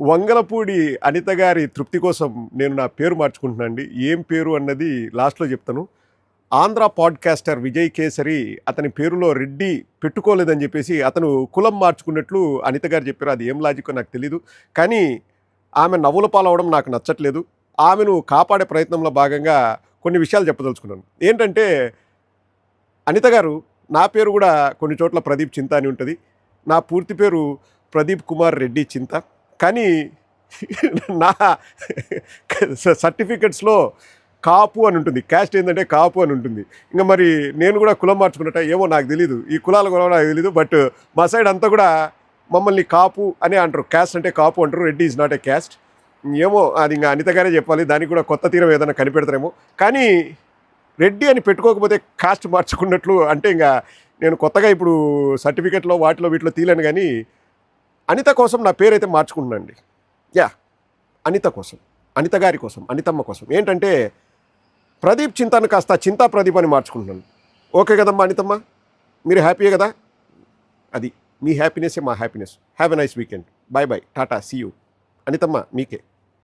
వంగలపూడి అనిత గారి తృప్తి కోసం నేను నా పేరు మార్చుకుంటున్నాను అండి ఏం పేరు అన్నది లాస్ట్లో చెప్తాను. ఆంధ్ర పాడ్కాస్టర్ విజయ్ కేసరి అతని పేరులో రెడ్డి పెట్టుకోలేదని చెప్పేసి అతను కులం మార్చుకున్నట్లు అనిత గారు చెప్పారు. అది ఏం లాజిక్ నాకు తెలీదు. కానీ ఆమె నవ్వుల పాలవడం నాకు నచ్చట్లేదు. ఆమెను కాపాడే ప్రయత్నంలో భాగంగా కొన్ని విషయాలు చెప్పదలుచుకున్నాను. ఏంటంటే అనిత గారు నా పేరు కూడా కొన్ని చోట్ల ప్రదీప్ చింత అని ఉంటుంది. నా పూర్తి పేరు ప్రదీప్ కుమార్ రెడ్డి చింత. కానీ నా సర్టిఫికెట్స్లో కాపు అని ఉంటుంది. క్యాస్ట్ ఏంటంటే కాపు అని ఉంటుంది. ఇంకా మరి నేను కూడా కులం మార్చుకున్నట్ట ఏమో నాకు తెలియదు ఈ కులాల కూడా నాకు తెలియదు బట్ మా సైడ్ అంతా కూడా మమ్మల్ని కాపు అని అంటారు. క్యాస్ట్ అంటే కాపు అంటారు. Reddy is not a caste ఏమో అది ఇంకా అనితగానే చెప్పాలి. దానికి కూడా కొత్త తీరం ఏదైనా కనిపెడతారేమో. కానీ రెడ్డి అని పెట్టుకోకపోతే కాస్ట్ మార్చుకున్నట్లు అంటే ఇంకా నేను కొత్తగా ఇప్పుడు సర్టిఫికెట్లో వాటిలో వీటిలో తీలేను కానీ అనిత కోసం నా పేరైతే మార్చుకుంటున్నాను అండి యా అనిత కోసం. అనిత గారి కోసం అనితమ్మ కోసం. ఏంటంటే ప్రదీప్ చింతాను కాస్త చింతా ప్రదీప్ అని మార్చుకుంటున్నాను. ఓకే కదమ్మా అనితమ్మ? మీరు హ్యాపీయే కదా? అది మీ హ్యాపీనెస్సే మా happiness. Have a nice weekend. Bye bye tata see you. అనితమ్మ మీకే.